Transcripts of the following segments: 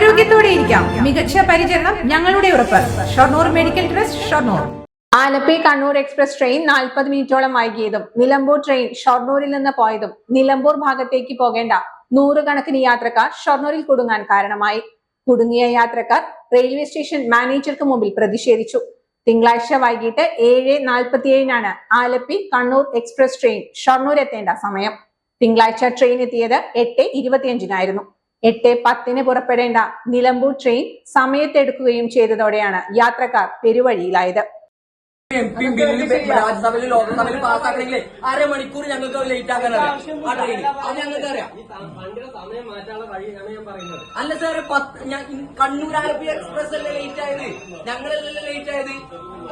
ആരോഗ്യത്തോടെ ഇരിക്കാം മികച്ച പരിചരണം ഞങ്ങളുടെ ഉറപ്പ്. Shoranur medical trust Shoranur. Alleppey Kannur express train നാൽപ്പത് മിനിറ്റോളം വൈകിയതും നിലമ്പൂർ ട്രെയിൻ ഷൊർണൂരിൽ നിന്ന് പോയതും നിലമ്പൂർ ഭാഗത്തേക്ക് പോകേണ്ട നൂറുകണക്കിന് യാത്രക്കാർ ഷൊർണൂരിൽ കുടുങ്ങാൻ കാരണമായി. കുടുങ്ങിയ യാത്രക്കാർ റെയിൽവേ സ്റ്റേഷൻ മാനേജർക്ക് മുമ്പിൽ പ്രതിഷേധിച്ചു. തിങ്കളാഴ്ച വൈകിട്ട് ഏഴ് നാൽപ്പത്തിയേഴിനാണ് ആലപ്പി കണ്ണൂർ എക്സ്പ്രസ് ട്രെയിൻ ഷൊർണൂർ എത്തേണ്ട സമയം. തിങ്കളാഴ്ച ട്രെയിൻ എത്തിയത് എട്ട് ഇരുപത്തിയഞ്ചിനായിരുന്നു. എട്ട് പത്തിന് പുറപ്പെടേണ്ട നിലമ്പൂർ ട്രെയിൻ സമയത്തെടുക്കുകയും ചെയ്തതോടെയാണ് യാത്രക്കാർ പെരുവഴിയിലായത്. എം പി ബില്ല് രാജ്യസഭയിൽ ലോക്സഭയിൽ പാസ്സാക്കണമെങ്കിൽ അരമണിക്കൂർ ഞങ്ങൾക്ക് ലേറ്റ് ആക്കാനറിയാം ആ ട്രെയിൻ അത് ഞങ്ങൾക്ക് അറിയാം സമയം മാറ്റാനുള്ള വഴിയാണ് ഞാൻ പറയുന്നത് അല്ല സാറ് കണ്ണൂർ ആലപ്പി എക്സ്പ്രസ് അല്ലേ ലേറ്റ് ആയത് ഞങ്ങളല്ലല്ലോ ലേറ്റ് ആയത്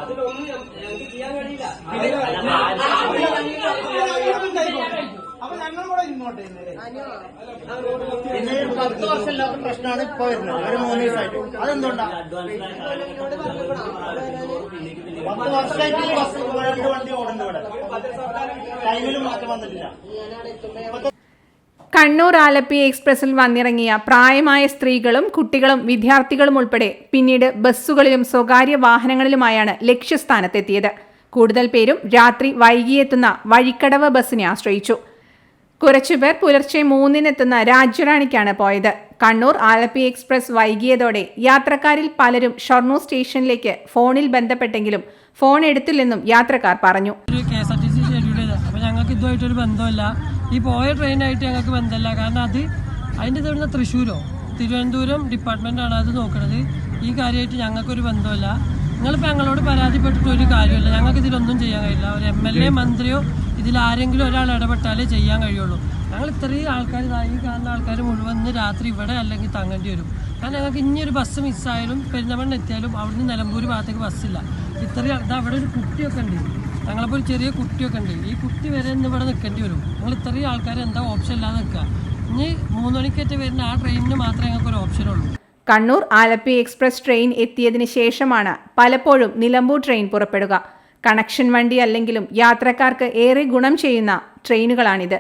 അതിലൊന്നും ഞങ്ങൾക്ക് ചെയ്യാൻ കഴിയില്ല പിന്നെ വർഷം പത്ത് വർഷമില്ലാത്ത പ്രശ്നമാണ് ഇപ്പൊ വരുന്നത്. ഒരു മൂന്ന് ദിവസമായിട്ട്. അതെന്തുകൊണ്ടാ? പത്ത് വർഷമായിട്ട് ബസ് വണ്ടി ഓടുന്നുണ്ട് ഇവിടെ. ടൈമിലും മാറ്റം വന്നിട്ടില്ല. കണ്ണൂർ ആലപ്പി എക്സ്പ്രസിൽ വന്നിറങ്ങിയ പ്രായമായ സ്ത്രീകളും കുട്ടികളും വിദ്യാർത്ഥികളും ഉൾപ്പെടെ പിന്നീട് ബസ്സുകളിലും സ്വകാര്യ വാഹനങ്ങളിലുമായാണ് ലക്ഷ്യസ്ഥാനത്തെത്തിയത്. കൂടുതൽ പേരും രാത്രി വൈകിയെത്തുന്ന വഴിക്കടവ് ബസ്സിനെ ആശ്രയിച്ചു. കുറച്ചുപേർ പുലർച്ചെ മൂന്നിനെത്തുന്ന രാജ്യറാണിക്കാണ് പോയത്. കണ്ണൂർ ആലപ്പി എക്സ്പ്രസ് വൈകിയതോടെ യാത്രക്കാരിൽ പലരും ഷൊർണൂർ സ്റ്റേഷനിലേക്ക് ഫോണിൽ ബന്ധപ്പെട്ടെങ്കിലും ഫോൺ എടുത്തില്ലെന്നും യാത്രക്കാർ പറഞ്ഞു. ഞങ്ങൾക്ക് ഇതുമായിട്ടൊരു ബന്ധമില്ല ഈ പോയ ട്രെയിനായിട്ട് ഞങ്ങൾക്ക് ബന്ധമില്ല. കാരണം അത് അതിന്റെ ഇത് ഇവിടുന്ന് തൃശ്ശൂരോ തിരുവനന്തപുരം ഡിപ്പാർട്ട്മെന്റാണ് അത് നോക്കുന്നത് ഈ കാര്യമായിട്ട് ഞങ്ങൾക്കൊരു ബന്ധമില്ല നിങ്ങളിപ്പോൾ ഞങ്ങളോട് പരാതിപ്പെട്ടിട്ട് ഒരു കാര്യമില്ല. ഞങ്ങൾക്ക് ഇതിലൊന്നും ചെയ്യാൻ കഴിയില്ല. ഒരു എം എൽ എ മന്ത്രിയോ ഇതിൽ ആരെങ്കിലും ഒരാൾ ഇടപെട്ടാലേ ചെയ്യാൻ കഴിയുള്ളൂ. ഞങ്ങൾ ഇത്രയും ആൾക്കാർ ഈ കാണുന്ന ആൾക്കാർ മുഴുവൻ രാത്രി ഇവിടെ അല്ലെങ്കിൽ തങ്ങേണ്ടി വരും. കാരണം ഞങ്ങൾക്ക് ഇനിയൊരു ബസ് മിസ്സായാലും പെരിന്തമണ്ണ എത്തിയാലും അവിടുന്ന് നിലമ്പൂർ ഭാഗത്തേക്ക് ബസ്സില്ല ഇത്രയും ഇത് അവിടെ ഒരു കുട്ടിയൊക്കെ ഉണ്ട്. ഞങ്ങളിപ്പോൾ ഒരു ചെറിയ കുട്ടിയൊക്കെ ഉണ്ട്. ഈ കുട്ടി വരെ ഇന്ന് ഇവിടെ നിൽക്കേണ്ടി വരും. ഞങ്ങൾ ഇത്രയും ആൾക്കാർ എന്താ ഓപ്ഷൻ ഇല്ലാതെ നിൽക്കുക. ഇനി മൂന്ന് മണിക്കേറ്റ് വരുന്ന ആ ട്രെയിനിന് മാത്രമേ ഞങ്ങൾക്ക് ഒരു ഓപ്ഷൻ ഉള്ളൂ. കണ്ണൂർ ആലപ്പി എക്സ്പ്രസ് ട്രെയിൻ എത്തിയതിന് ശേഷമാണ് പലപ്പോഴും നിലമ്പൂർ ട്രെയിൻ പുറപ്പെടുക. കണക്ഷൻ വണ്ടി അല്ലെങ്കിലും യാത്രക്കാർക്ക് ഏറെ ഗുണം ചെയ്യുന്ന ട്രെയിനുകളാണിത്.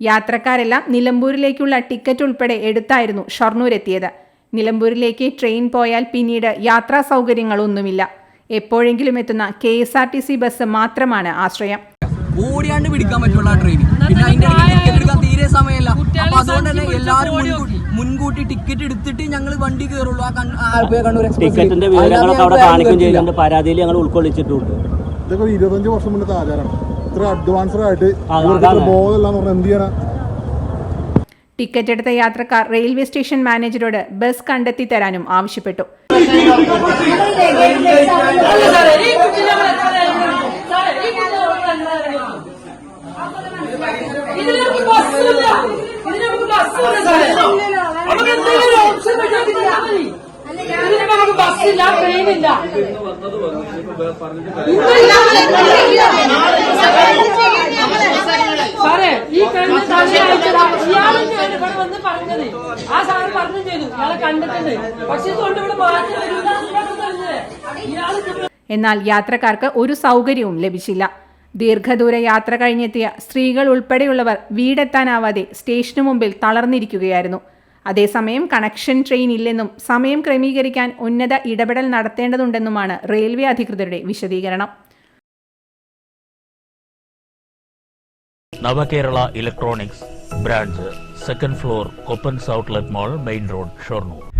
യാത്രക്കാരെല്ലാം നിലമ്പൂരിലേക്കുള്ള ടിക്കറ്റ് ഉൾപ്പെടെ എടുത്തായിരുന്നു ഷൊർണൂർ എത്തിയത് നിലമ്പൂരിലേക്ക് ട്രെയിൻ പോയാൽ പിന്നീട് യാത്രാ സൗകര്യങ്ങളൊന്നുമില്ല. എപ്പോഴെങ്കിലും എത്തുന്ന K S R T C bus മാത്രമാണ് ആശ്രയം. ഓടിയാണ്ട് പിടിക്കാൻ പറ്റുള്ള ട്രെയിൻ പിന്നെ അതിന്റെ ടിക്കറ്റ് എടുക്കാൻ തീരെ സമയമില്ല. അപ്പൊ അതുകൊണ്ട് തന്നെ എല്ലാവരും മുൻകൂട്ടി മുൻകൂട്ടി ടിക്കറ്റ് എടുത്തിട്ട് ഞങ്ങൾ വണ്ടി കയറുള്ളൂ ആ കണ്ണൂർ ടിക്കറ്റിന്റെ വിവരങ്ങളൊക്കെ അവിടെ കാണിക്കുകയും ചെയ്യുന്നുണ്ട് പരാതിയിൽ ഞങ്ങൾ ഉൾക്കൊള്ളിച്ചിട്ടുണ്ട്. ഇതൊക്കെ ഒരു ഇരുപത്തഞ്ച് വർഷം മുന്നത്തെ ആചാരമാണ് ഇത്ര അഡ്വാൻസ്ഡ് ആയിട്ട് ആ, ഇവർക്ക് ഇത്ര അതാണ്. ബോധമില്ല എന്ന് പറഞ്ഞാൽ എന്ത് ചെയ്യാനാ? ടിക്കറ്റ് എടുത്ത യാത്രക്കാർ റെയിൽവേ സ്റ്റേഷൻ മാനേജരോട് ബസ് കണ്ടെത്തി തരാനും ആവശ്യപ്പെട്ടു. ബസ്സില്ല ഇതിനൊക്കെ ബസ്സില്ല വന്നു. ട്രെയിനില്ല സാറേ ഈ കഴിഞ്ഞ ശനിയാഴ്ച ഇയാളും ഞാൻ ഇവിടെ വന്ന് പറഞ്ഞത്. ആ സാറ് പറഞ്ഞു ചെയ്തു. ഇയാളെ കണ്ടിട്ടുണ്ട്. പക്ഷെ ഇതുകൊണ്ട് ഇവിടെ മാറ്റം ഇയാൾ എന്നാൽ യാത്രക്കാർക്ക് ഒരു സൗകര്യവും ലഭിച്ചില്ല. ദീർഘദൂര യാത്ര കഴിഞ്ഞെത്തിയ സ്ത്രീകൾ ഉൾപ്പെടെയുള്ളവർ വീടെത്താനാവാതെ സ്റ്റേഷനു മുമ്പിൽ തളർന്നിരിക്കുകയായിരുന്നു. അതേസമയം കണക്ഷൻ ട്രെയിൻ ഇല്ലെന്നും സമയം ക്രമീകരിക്കാൻ ഉന്നത ഇടപെടൽ നടത്തേണ്ടതുണ്ടെന്നുമാണ് റെയിൽവേ അധികൃതരുടെ വിശദീകരണം. Navakerala electronics branch second floor കൊപ്പൻസ് outlet mall main road Shoranur.